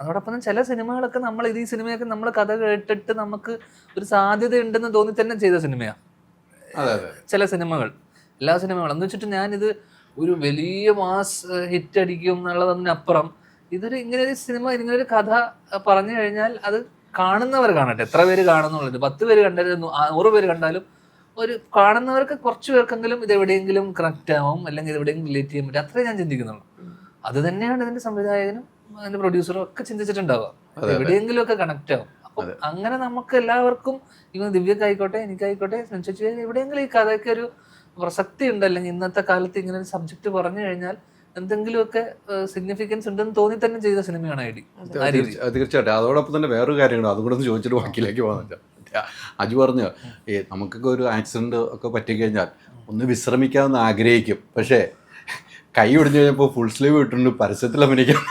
അതോടൊപ്പം ചില സിനിമകളൊക്കെ നമ്മൾ ഇത് ഈ സിനിമയൊക്കെ നമ്മൾ കഥ കേട്ടിട്ട് നമുക്ക് ഒരു സാധ്യത ഉണ്ടെന്ന് തോന്നി തന്നെ ചെയ്ത സിനിമയാണ് ചില സിനിമകൾ. എല്ലാ സിനിമകളും. എന്ന് വെച്ചിട്ട് ഞാനിത് ഒരു വലിയ മാസ് ഹിറ്റ് അടിക്കും എന്നുള്ളതിനപ്പുറം ഇതൊരു ഇങ്ങനെ ഒരു സിനിമ ഇങ്ങനെ ഒരു കഥ പറഞ്ഞു കഴിഞ്ഞാൽ അത് കാണുന്നവർ കാണട്ടെ. എത്ര പേര് കാണുന്നുള്ളത്? പത്ത് പേര് കണ്ടാലും നൂറ് പേര് കണ്ടാലും ഒരു കാണുന്നവർക്ക് കുറച്ച് പേർക്കെങ്കിലും ഇത് എവിടെയെങ്കിലും കണക്റ്റ് ആവും അല്ലെങ്കിൽ ഇത് എവിടെയെങ്കിലും റിലേറ്റ് ചെയ്യാൻ പറ്റും. അത്രേ ഞാൻ ചിന്തിക്കുന്നുള്ളൂ. അത് തന്നെയാണ് ഇതിന്റെ സംവിധായകനും അതിന്റെ പ്രൊഡ്യൂസറും ഒക്കെ ചിന്തിച്ചിട്ടുണ്ടാവുക. എവിടെയെങ്കിലും ഒക്കെ കണക്ട് ആവും. അപ്പൊ അങ്ങനെ നമുക്ക് എല്ലാവർക്കും ഇവ ദിവ്യക്കായിക്കോട്ടെ എനിക്കായിക്കോട്ടെ ചേച്ചി എവിടെയെങ്കിലും ഈ കഥയ്ക്ക് ഒരു പ്രസക്തി ഉണ്ട് അല്ലെങ്കിൽ ഇന്നത്തെ കാലത്ത് ഇങ്ങനെ ഒരു സബ്ജക്ട് പറഞ്ഞു കഴിഞ്ഞാൽ എന്തെങ്കിലുമൊക്കെ സിഗ്നിഫിക്കൻസ് ഉണ്ടെന്ന് തോന്നി തന്നെ ചെയ്ത സിനിമയാണ് ഐ ഡി. തീർച്ചയായിട്ടും. അതോടൊപ്പം തന്നെ വേറൊരു കാര്യങ്ങളും അതും കൂടെ ഒന്ന് ചോദിച്ചിട്ട് ബാക്കിയിലേക്ക് പോകാൻ അജു പറഞ്ഞു നമുക്കൊക്കെ ഒരു ആക്സിഡന്റ് ഒക്കെ പറ്റിക്കഴിഞ്ഞാൽ ഒന്ന് വിശ്രമിക്കാമെന്ന് ആഗ്രഹിക്കും. പക്ഷേ കൈ ഒടിഞ്ഞു കഴിഞ്ഞപ്പോൾ ഫുൾ സ്ലീവ് ഇട്ടിട്ടുണ്ട്. പരസ്യത്തിൽ അഭിനയിക്കാം